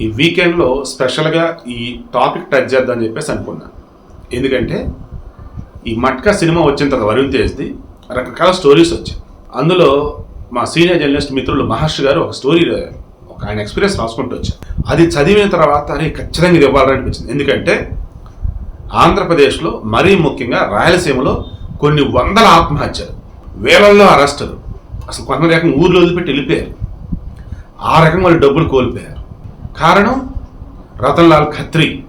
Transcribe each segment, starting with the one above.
ఈ వీకెండ్లో స్పెషల్గా ఈ టాపిక్ టచ్ చేద్దామని చెప్పేసి అనుకున్నా. ఎందుకంటే ఈ మట్కా సినిమా వచ్చిన తర్వాత వరుణ్ తేజ్ది రకరకాల స్టోరీస్ వచ్చాయి. అందులో మా సీనియర్ జర్నలిస్ట్ మిత్రులు మహర్షి గారు ఒక స్టోరీ ఒక ఆయన ఎక్స్పీరియన్స్ రాసుకుంటూ వచ్చారు. అది చదివిన తర్వాత అది ఖచ్చితంగా ఇది ఇవ్వాలని అనిపించింది ఎందుకంటే ఆంధ్రప్రదేశ్లో మరీ ముఖ్యంగా రాయలసీమలో కొన్ని వందల ఆత్మహత్యలు వేలల్లో అరెస్టులు అసలు కొంతమంది రకం ఊర్లో వదిలిపెట్టి వెళ్ళిపోయారు. ఆ రకం వాళ్ళు డబ్బులు కోల్పోయారు. కారణం రతన్లాల్ ఖత్రి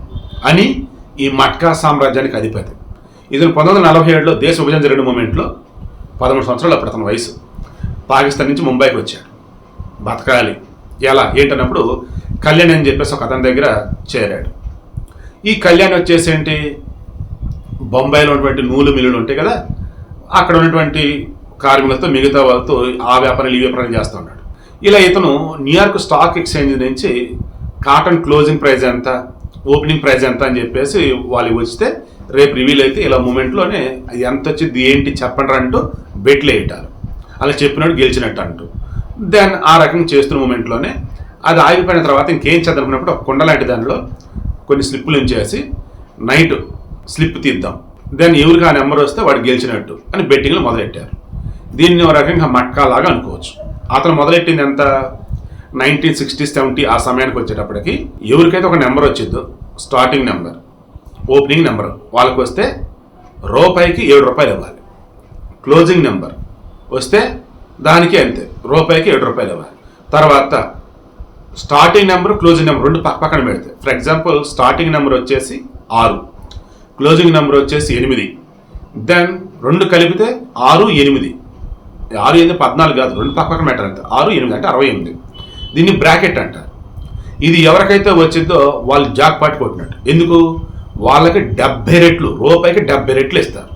అని ఈ మట్కా సామ్రాజ్యానికి అధిపతి. ఇతను పంతొమ్మిది వందల నలభై ఏడులో దేశ విభజన జరిగిన మూమెంట్లో పదమూడు సంవత్సరాలు అప్పుడు అతని వయసు. పాకిస్తాన్ నుంచి ముంబైకి వచ్చాడు. బతకాలి. ఎలా? ఏంటన్నప్పుడు కళ్యాణ్ అని చెప్పేసి ఒక అతని దగ్గర చేరాడు. ఈ కళ్యాణ్ వచ్చేసి ఏంటి? బొంబాయిలో ఉన్నటువంటి నూలు మిల్లులు ఉంటాయి కదా అక్కడ ఉన్నటువంటి కార్మికులతో మిగతా వాళ్ళతో ఆ వ్యాపారాలు ఈ వ్యాపారాలు చేస్తూ ఉన్నాడు. ఇలా ఇతను న్యూయార్క్ స్టాక్ ఎక్స్చేంజ్ నుంచి కాటన్ క్లోజింగ్ ప్రైస్ ఎంత ఓపెనింగ్ ప్రైస్ ఎంత అని చెప్పేసి వాళ్ళు వస్తే రేపు రివీల్ అయితే ఇలా మూమెంట్లోనే అది ఎంత వచ్చింది ఏంటి చెప్పండి అంటూ బెట్లు వేయటారు అలా చెప్పినట్టు గెలిచినట్టు అంటూ. దెన్ ఆ రకంగా చేస్తున్న మూమెంట్లోనే అది ఆగిపోయిన తర్వాత ఇంకేం చదువుకున్నప్పుడు ఒక కుండ లాంటి దానిలో కొన్ని స్లిప్పులు ఉంచేసి నైట్ స్లిప్ తీద్దాం. దెన్ ఎవరికి ఆ నెంబర్ వస్తే వాడు గెలిచినట్టు అని బెట్టింగ్లు మొదలెట్టారు. దీన్ని ఒక రకంగా మక్కాలాగా అనుకోవచ్చు. అతను మొదలెట్టింది ఎంత? నైన్టీన్ సిక్స్టీ సెవెంటీ ఆ సమయానికి వచ్చేటప్పటికి ఎవరికైతే ఒక నెంబర్ వచ్చిందో స్టార్టింగ్ నెంబర్ ఓపెనింగ్ నెంబర్ వాళ్ళకి వస్తే రూపాయికి ఏడు రూపాయలు ఇవ్వాలి. క్లోజింగ్ నెంబర్ వస్తే దానికి అంతే రూపాయికి ఏడు రూపాయలు ఇవ్వాలి. తర్వాత స్టార్టింగ్ నెంబర్ క్లోజింగ్ నెంబర్ రెండు పక్క పక్కన పెడితే ఫర్ ఎగ్జాంపుల్ స్టార్టింగ్ నెంబర్ వచ్చేసి ఆరు క్లోజింగ్ నెంబర్ వచ్చేసి ఎనిమిది దెన్ రెండు కలిపితే ఆరు ఎనిమిది. ఆరు ఎనిమిది పద్నాలుగు కాదు రెండు పక్క పక్కన పెట్టారు అంతే ఆరు ఎనిమిది అంటే అరవై ఎనిమిది. దీన్ని బ్రాకెట్ అంటారు. ఇది ఎవరికైతే వచ్చిందో వాళ్ళు జాక్ పాట్ కొట్టినట్టు. ఎందుకు? వాళ్ళకి డెబ్బై రెట్లు రూపాయికి డెబ్బై రెట్లు ఇస్తారు.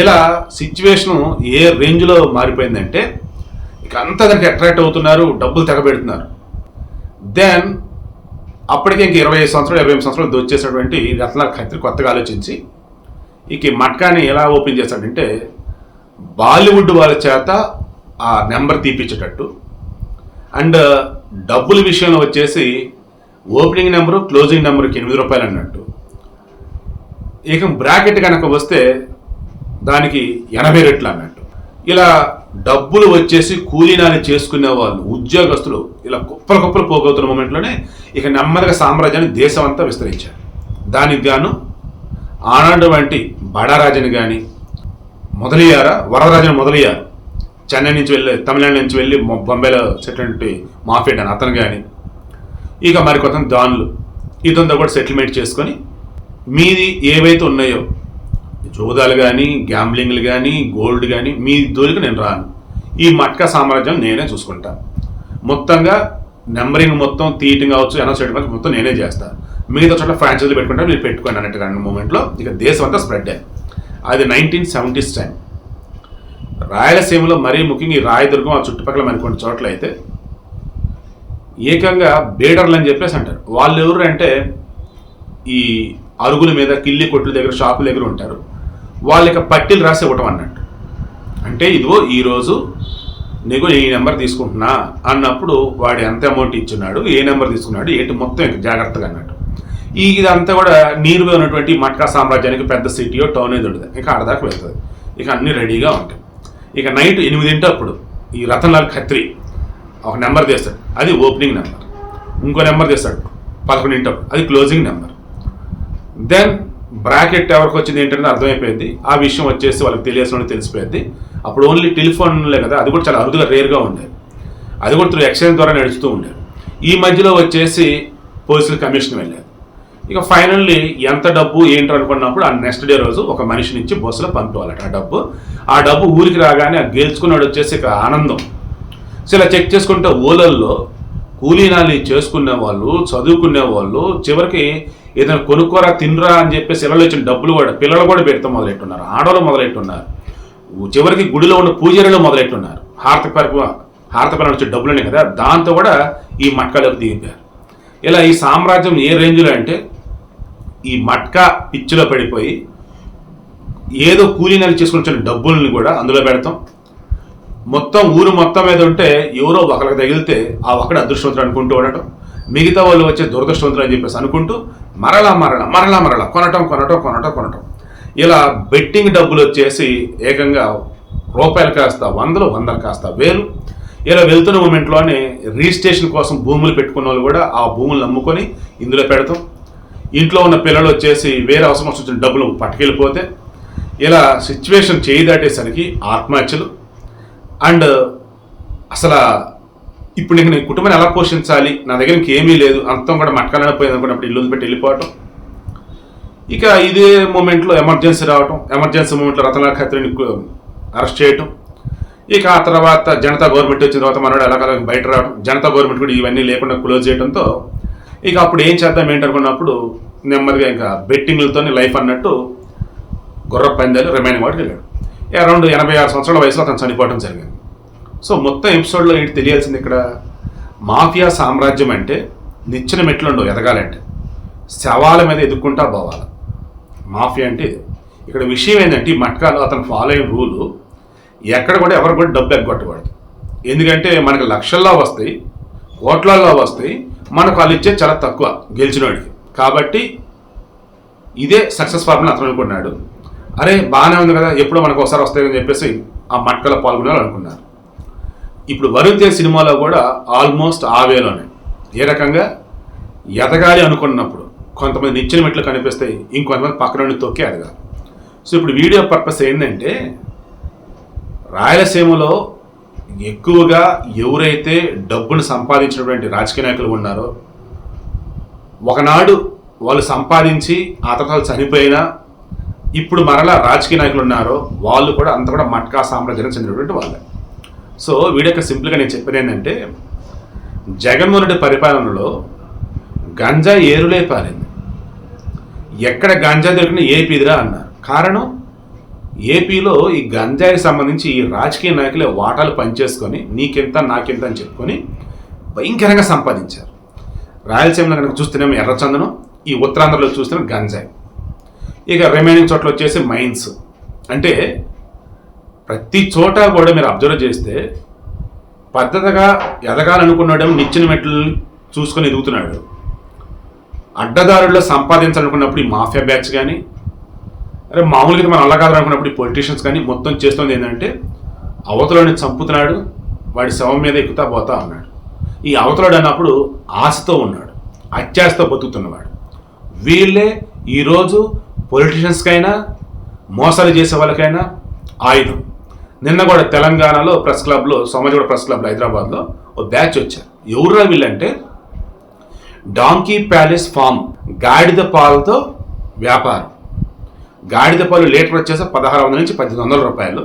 ఇలా సిచ్యువేషను ఏ రేంజ్లో మారిపోయిందంటే ఇక అంతా దానికి అట్రాక్ట్ అవుతున్నారు డబ్బులు తెగబెడుతున్నారు. దెన్ అప్పటికే ఇంక ఇరవై ఐదు సంవత్సరాలు ఇరవై ఎనిమిది సంవత్సరాలు దొచ్చేసినటువంటి రత్నాల ఖత్రి కొత్తగా ఆలోచించి ఇక మట్కాని ఎలా ఓపెన్ చేశాడంటే బాలీవుడ్ వాళ్ళ చేత ఆ నెంబర్ తీపిచ్చేటట్టు అండ్ డబ్బుల విషయంలో వచ్చేసి ఓపెనింగ్ నెంబరు క్లోజింగ్ నెంబర్కి ఎనిమిది రూపాయలు అన్నట్టు. ఇక బ్రాకెట్ కనుక వస్తే దానికి ఎనభై రెట్లు అన్నట్టు. ఇలా డబ్బులు వచ్చేసి కూలీనాలు చేసుకునే వాళ్ళు ఉద్యోగస్తులు ఇలా కుప్పలు కుప్పలు పోగవుతున్న మూమెంట్లోనే ఇక నెమ్మదిగా సామ్రాజ్యాన్ని దేశం అంతా విస్తరించారు. దానికి గాను ఆనాడు వంటి బడారాజుని కానీ మొదలయ్యారా? వరదరాజుని మొదలయ్యారు. చెన్నై నుంచి వెళ్ళి తమిళనాడు నుంచి వెళ్ళి బొంబాయిలో సెటిల్మెంట్ మాఫియట్ అని అతను కానీ ఇక మరికొంత దాన్లు. ఇదంతా కూడా సెటిల్మెంట్ చేసుకొని మీది ఏవైతే ఉన్నాయో జోదాలు కానీ గ్యాంబ్లింగ్లు కానీ గోల్డ్ కానీ మీ దొరికి నేను రాను. ఈ మట్కా సామ్రాజ్యం నేనే చూసుకుంటాను మొత్తంగా నెంబరింగ్ మొత్తం తీయటం కావచ్చు అనౌన్స్ చేయడం కావచ్చు మొత్తం నేనే చేస్తాను మిగతా చోట్ల ఫ్రాంచైజీలు పెట్టుకుంటే మీరు పెట్టుకోండి అన్నట్టుగా మూమెంట్లో ఇక దేశం అంతా స్ప్రెడ్ అయ్యింది. అది నైన్టీన్ సెవెంటీస్ టైం రాయలసీమలో మరీ ముఖ్యంగా ఈ రాయదుర్గం ఆ చుట్టుపక్కల మరి కొన్ని చోట్ల అయితే ఏకంగా బేడర్లు అని చెప్పేసి అంటారు. వాళ్ళు ఎవరు అంటే ఈ అరుగుల మీద కిల్లి కొట్ల దగ్గర షాపుల దగ్గర ఉంటారు. వాళ్ళకి పట్టీలు రాసి ఇవ్వటం అన్నట్టు. అంటే ఇదిగో ఈరోజు నీకు ఈ నెంబర్ తీసుకుంటున్నా అన్నప్పుడు వాడు ఎంత అమౌంట్ ఇచ్చున్నాడు ఏ నెంబర్ తీసుకున్నాడు ఏంటి మొత్తం ఇంకా జాగ్రత్తగా అన్నట్టు. ఈ ఇదంతా కూడా నీరుగా ఉన్నటువంటి మట్కా సామ్రాజ్యానికి పెద్ద సిటీయో టౌన్ ఏది ఉంటుంది ఇక ఆడదాకా వెళ్తుంది. ఇక అన్నీ రెడీగా ఉంటాయి. ఇక నైట్ ఎనిమిదింటి అప్పుడు ఈ రతన్లాల్ ఖత్రి ఒక నెంబర్ తీస్తాడు. అది ఓపెనింగ్ నెంబర్. ఇంకో నెంబర్ తీస్తాడు. పదకొండింటప్పుడు అది క్లోజింగ్ నెంబర్. దెన్ బ్రాకెట్ ఎవరికి వచ్చింది ఏంటంటే అర్థమైపోయింది. ఆ విషయం వచ్చేసి వాళ్ళకి తెలియాల్సిన తెలిసిపోయింది. అప్పుడు ఓన్లీ టెలిఫోన్లే కదా. అది కూడా చాలా అరుదుగా రేర్గా ఉండేది. అది కూడా త్రూ ఎక్స్చేంజ్ ద్వారా నడుస్తూ ఉండేది. ఈ మధ్యలో వచ్చేసి పోలీసులు కమిషన్ వెళ్ళారు. ఇక ఫైనల్లీ ఎంత డబ్బు ఏంటో అనుకున్నప్పుడు ఆ నెక్స్ట్ డే రోజు ఒక మనిషి నుంచి బస్సులో పంపివాలట ఆ డబ్బు. ఆ డబ్బు ఊరికి రాగానే ఆ గెలుచుకున్నాడు వచ్చేసి ఇక ఆనందం. సో ఇలా చెక్ చేసుకుంటే ఊళ్ళల్లో కూలీనాలి చేసుకునే వాళ్ళు చదువుకునే వాళ్ళు చివరికి ఏదైనా కొనుక్కోరా తినరా అని చెప్పేసి ఇళ్ళలో ఇచ్చిన డబ్బులు కూడా పిల్లలు కూడా పెడతాం మొదలెట్టున్నారు. ఆడవాళ్ళు మొదలెట్టున్నారు. చివరికి గుడిలో ఉన్న పూజారులు మొదలెట్టున్నారు. హారతపరపు హారతపరం వచ్చే ఉన్నాయి కదా దాంతో కూడా ఈ మట్కాలోకి దిగిపోయారు ఇలా ఈ సామ్రాజ్యం ఏ రేంజ్లో అంటే ఈ మట్కా పిచ్చిలో పడిపోయి ఏదో కూలీ నెల వచ్చిన డబ్బుల్ని కూడా అందులో పెడతాం. మొత్తం ఊరు మొత్తం మీద ఉంటే ఎవరో ఒకరికి తగిలితే ఆ ఒకటి అదృష్టవంతుడు అనుకుంటూ ఉండటం. మిగతా వాళ్ళు వచ్చే దురదృష్టవంతులు అని చెప్పేసి అనుకుంటూ మరలా మరలా మరలా మరలా కొనటం కొనటం కొనటం కొనటం. ఇలా బెట్టింగ్ డబ్బులు వచ్చేసి ఏకంగా రూపాయలు కాస్త వందలు వందలు కాస్త వేలు. ఇలా వెళ్తున్న మూమెంట్లోనే రిజిస్ట్రేషన్ కోసం భూములు పెట్టుకున్న వాళ్ళు కూడా ఆ భూములు అమ్ముకొని ఇందులో పెడతాం. ఇంట్లో ఉన్న పిల్లలు వచ్చేసి వేరే అవసరం వచ్చిన డబ్బులు పట్టుకెళ్ళిపోతే ఇలా సిచ్యువేషన్ చేయి దాటేసరికి ఆత్మహత్యలు. అండ్ అసలు ఇప్పుడు నేను కుటుంబాన్ని ఎలా పోషించాలి? నా దగ్గర ఏమీ లేదు. అంతం కూడా మట్కాలనే పోయింది అనుకున్నప్పుడు ఇల్లు పెట్టి వెళ్ళిపోవటం. ఇక ఇదే మూమెంట్లో ఎమర్జెన్సీ రావటం. ఎమర్జెన్సీ మూమెంట్లో రతనాల ఖత్రిని అరెస్ట్ చేయటం. ఇక ఆ తర్వాత జనతా గవర్నమెంట్ వచ్చిన తర్వాత మనోడు ఎలాగలా బయట రావడం జనతా గవర్నమెంట్ కూడా ఇవన్నీ లేకుండా క్లోజ్ చేయడంతో ఇక అప్పుడు ఏం చేద్దాం ఏంటనుకున్నప్పుడు నెమ్మదిగా ఇంకా బెట్టింగ్లతోనే లైఫ్ అన్నట్టు గుర్ర పందాలు రిమైనింగ్ వాటికి వెళ్ళాడు. అరౌండ్ ఎనభై ఆరు సంవత్సరాల వయసులో అతను చనిపోవడం జరిగింది. సో మొత్తం ఎపిసోడ్లో ఏంటి తెలియాల్సింది ఇక్కడ? మాఫియా సామ్రాజ్యం అంటే నిచ్చిన మెట్లు ఉండవు ఎదగాలంటే. శవాల మీద ఎదుక్కుంటా పోవాలి. మాఫియా అంటే ఇక్కడ విషయం ఏంటంటే ఈ మట్కాలో అతను ఫాలో అయిన రూలు ఎక్కడ కూడా ఎవరు కూడా డబ్బు ఎగ్గొట్టకూడదు. ఎందుకంటే మనకి లక్షల్లో వస్తాయి కోట్లల్లో వస్తాయి మనకు వాళ్ళు ఇచ్చేది చాలా తక్కువ. గెలిచినోడికి. కాబట్టి ఇదే సక్సెస్ ఫార్ములా అతను అనుకున్నాడు. అరే బాగానే ఉంది కదా ఎప్పుడో మనకు ఒకసారి వస్తాయని చెప్పేసి ఆ మట్కలో పాల్గొనాలి అనుకున్నారు. ఇప్పుడు వరుణ్ తేజ్ సినిమాలో కూడా ఆల్మోస్ట్ ఆ వేలోనే. ఏ రకంగా? ఎదగాలి అనుకున్నప్పుడు. కొంతమంది నిచ్చిన మెట్లు కనిపిస్తాయి ఇంకొంతమంది పక్కన నుండి తొక్కి ఎదగాలి సో ఇప్పుడు వీడియో పర్పస్ ఏంటంటే రాయలసీమలో ఎక్కువగా ఎవరైతే డబ్బును సంపాదించినటువంటి రాజకీయ నాయకులు ఉన్నారో ఒకనాడు వాళ్ళు సంపాదించి ఆ తర్వాత చనిపోయినా ఇప్పుడు మరలా రాజకీయ నాయకులు ఉన్నారో వాళ్ళు కూడా అంత కూడా మట్కా సామ్రాజ్యానికి చెందినటువంటి వాళ్ళే. సో వీడియో సింపుల్గా నేను చెప్పేది ఏంటంటే జగన్మోహన్ రెడ్డి పరిపాలనలో గంజా ఏరులే పారింది ఎక్కడ గంజా దొరికినా ఏపీదిరా అన్నారు. కారణం? ఏపీలో ఈ గంజాయి సంబంధించి ఈ రాజకీయ నాయకులే వాటాలు పనిచేసుకొని నీకెంత నాకెంత అని చెప్పుకొని భయంకరంగా సంపాదించారు. రాయలసీమలో కనుక చూస్తేనేమో ఎర్రచందనం ఈ ఉత్తరాంధ్రలో చూస్తేనే గంజాయి. ఇక రిమైనింగ్ చోట్ల వచ్చేసి మైన్స్ అంటే ప్రతి చోట కూడా మీరు అబ్జర్వ్ చేస్తే పద్ధతిగా ఎదగాలనుకున్నాడేమో నిచ్చిన మెట్లు చూసుకొని ఎదుగుతున్నాడు. అడ్డదారుల్లో సంపాదించాలనుకున్నప్పుడు ఈ మాఫియా బ్యాచ్ కానీ అరే మామూలుగా మనం అలా కాదనుకున్నప్పుడు ఈ పొలిటీషియన్స్ కానీ మొత్తం చేస్తుంది ఏంటంటే అవతలని చంపుతున్నాడు వాడి శవం మీద ఎక్కుతా పోతా ఉన్నాడు. ఈ అవతలాడు అన్నప్పుడు ఆశతో ఉన్నాడు అత్యాశతో బతుకుతున్నవాడు. వీళ్ళే ఈరోజు పొలిటీషియన్స్కైనా మోసాలు చేసే వాళ్ళకైనా ఆయుధం. నిన్న కూడా తెలంగాణలో ప్రెస్ క్లబ్లో సమాజగూడ ప్రెస్ క్లబ్లో హైదరాబాద్లో ఓ బ్యాచ్ వచ్చారు. ఎవరురా వీళ్ళంటే డాంకీ ప్యాలెస్ ఫామ్ గాడిద పాలతో వ్యాపారం. గాడిద పాలు లీటర్ వచ్చేసి పదహారు వందల నుంచి పద్దెనిమిది వందల రూపాయలు.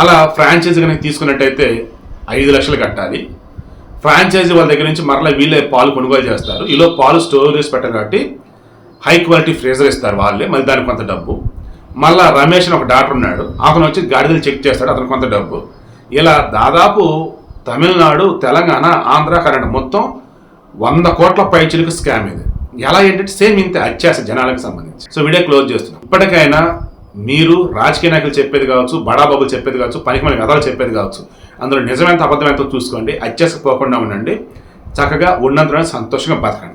అలా ఫ్రాంచైజీ కనుక తీసుకున్నట్టయితే ఐదు లక్షలు కట్టాలి. ఫ్రాంచైజీ వాళ్ళ దగ్గర నుంచి మరలా వీళ్ళే పాలు కొనుగోలు చేస్తారు. ఈలో పాలు స్టోరేజ్ పెట్టారు కాబట్టి హై క్వాలిటీ ఫ్రీజర్ ఇస్తారు వాళ్ళే మళ్ళీ దానికి కొంత డబ్బు. మళ్ళా రమేష్ అని ఒక డాక్టర్ ఉన్నాడు. అతను వచ్చి గాడిదలు చెక్ చేస్తాడు అతను కొంత డబ్బు. ఇలా దాదాపు తమిళనాడు తెలంగాణ ఆంధ్ర కర్ణాటక మొత్తం వంద కోట్ల పైచిలకు స్కామ్ ఇది. ఎలా ఏంటంటే సేమ్ ఇంత అత్యాస జనాలకు సంబంధించి. సో వీడియో క్లోజ్ చేస్తున్నాం. ఇప్పటికైనా మీరు రాజకీయ నాయకులు చెప్పేది కావచ్చు బడాబాబులు చెప్పేది కావచ్చు పనికి మన కథలు చెప్పేది కావచ్చు అందులో నిజమైన అబద్ధమైనంత చూసుకోండి అత్యాస పోకుండా ఉండండి చక్కగా ఉన్నంత సంతోషంగా బతకండి.